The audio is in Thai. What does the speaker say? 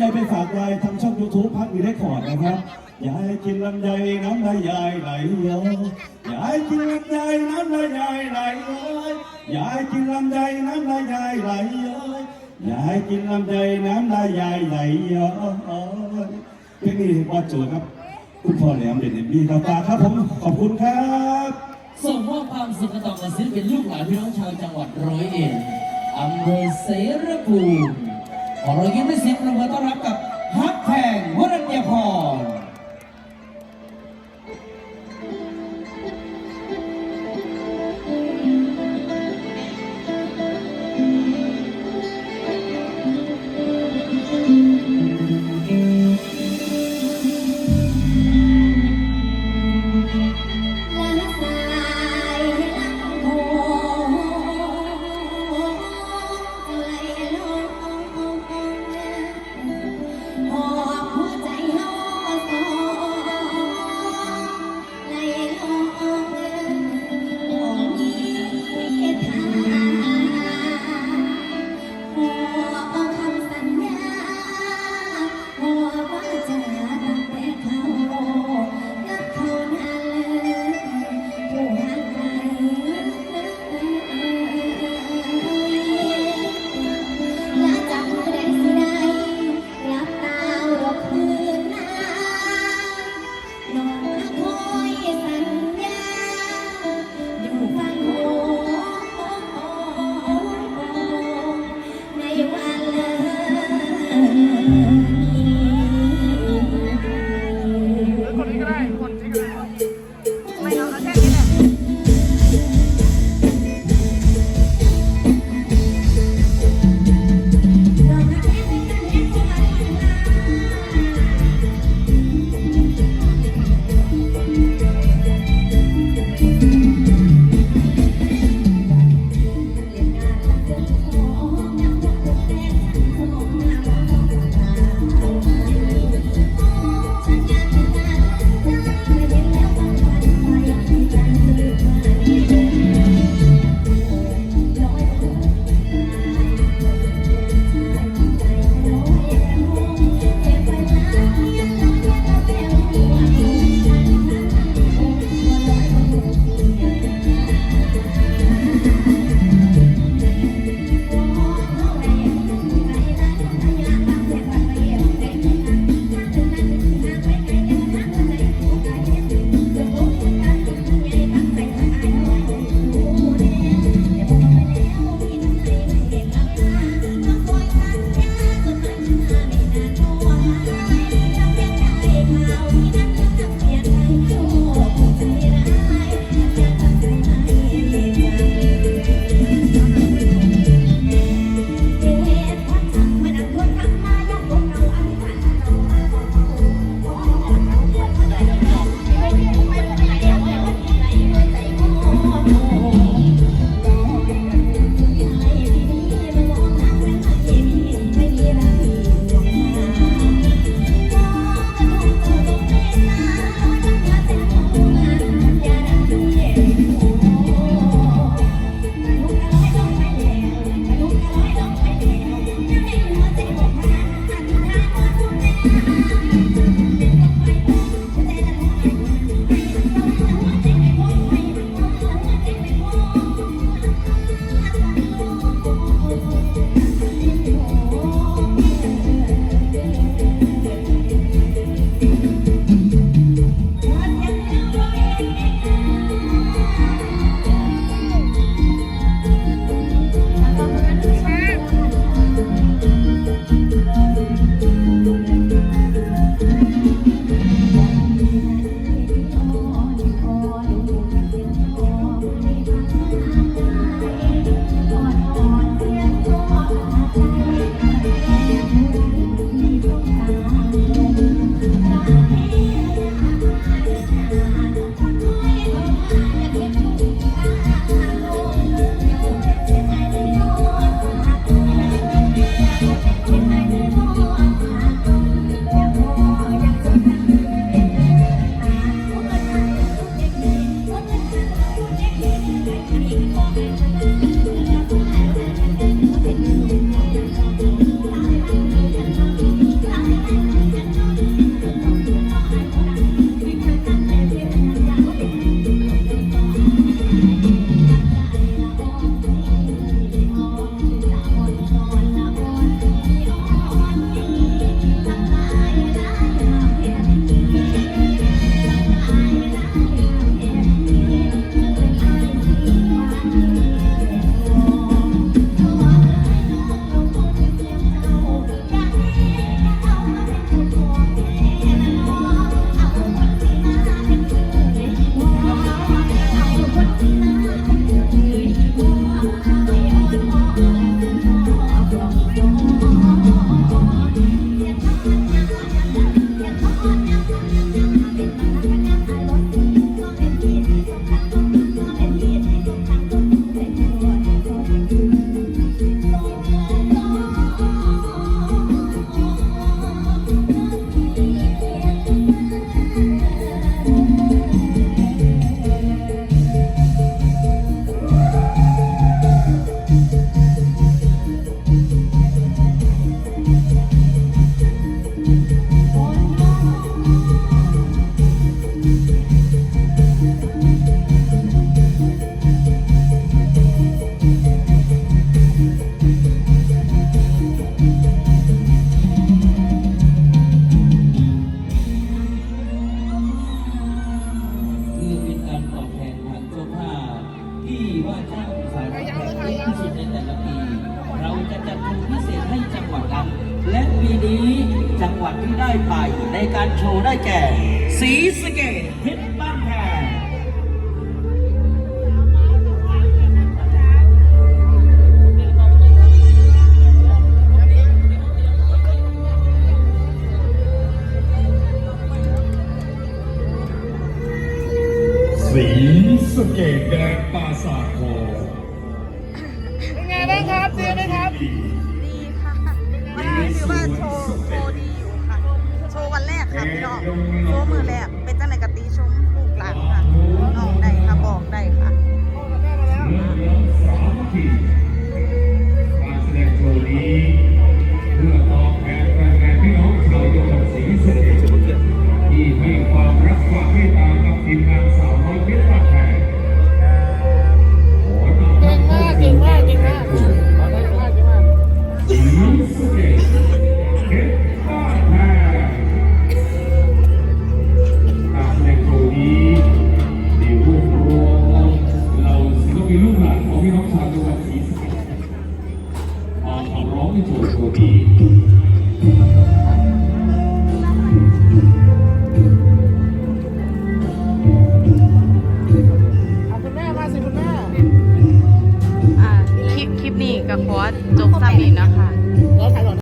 ไยไปฝากยายทางช่องยูทูบพักมีได้คอร์ดนะครับยายกินลำไยน้ำลายยายไหลย้อยยายกินลำไยน้ำลายยายไหลย้อยยายกินลำไยน้ำลายยายไหลย้อยยายกินลำไยน้ำลายยายไหลย้อยเพลงนี้ว่าโจครับ คุณพ่อแหลมเด่นมีครับฝากครับผมขอบคุณครับส่งมอบความสุขต่อกับศิลปินลูกหลานพี่น้องชาวจังหวัดร้อยเอ็ดอำเภอเสรภูมิ ขอเรายิ้มให้เสียงปรบมือต้อนรับกับ งหวัดที่ได้ไปในการโชว์ได้แก่ศรีสะเกษเพชรบ้านแพงสีสะเกตแดงปราสาททองเป็นไงบ้างครับดีไหมครับ ดีค่ะวันนี้ถือว่า ค่ะพี่น้องโชว์มือแรกเป็นจังไหนกตีชมลูกหลานค่ะน้องได้ค่ะบอกได้ค่ะพ่องร้องสามัคคีการแสดงโชว์นี้เพื่อตอบแทนแฟนพี่น้องชาวจังหวัดศรีสะเกษที่ให้ความรักความเมตตากับทีมงานสาวน้อยเพชรบ้านแพงเก่งมากเก่งมากเก่งมากขอได้มากเก่งมากสีสะเกต ดี